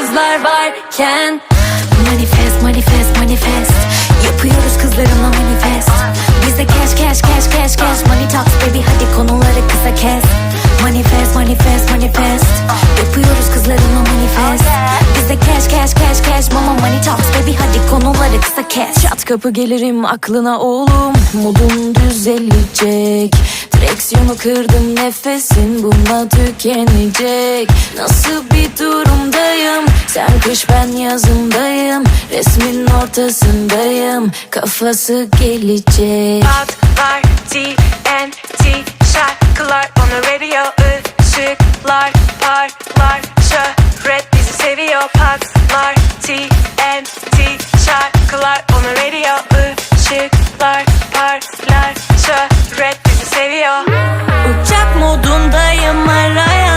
kızlar varken. Manifest manifest manifest. Yapıyoruz kızlarımla manifest. Bizde cash cash cash cash cash. Money talks baby hadi konuları kısa kes. Manifest manifest manifest. Yapıyoruz kızlarımla manifest. Bizde cash cash cash cash. Mama money talks baby hadi konuları kısa kes. Çat kapı gelirim aklına oğlum. Modun düzelecek. Direksiyonu kırdım nefesin bununla tükenecek. Nasıl bir durumdayım Sen kış ben yazındayım. Resmin ortasındayım. Kafası gelecek. Patlar TNT şarkılar on the radio ışıklar parlar şöhret bizi seviyor. Patlar TNT şarkılar on the radio ışıklar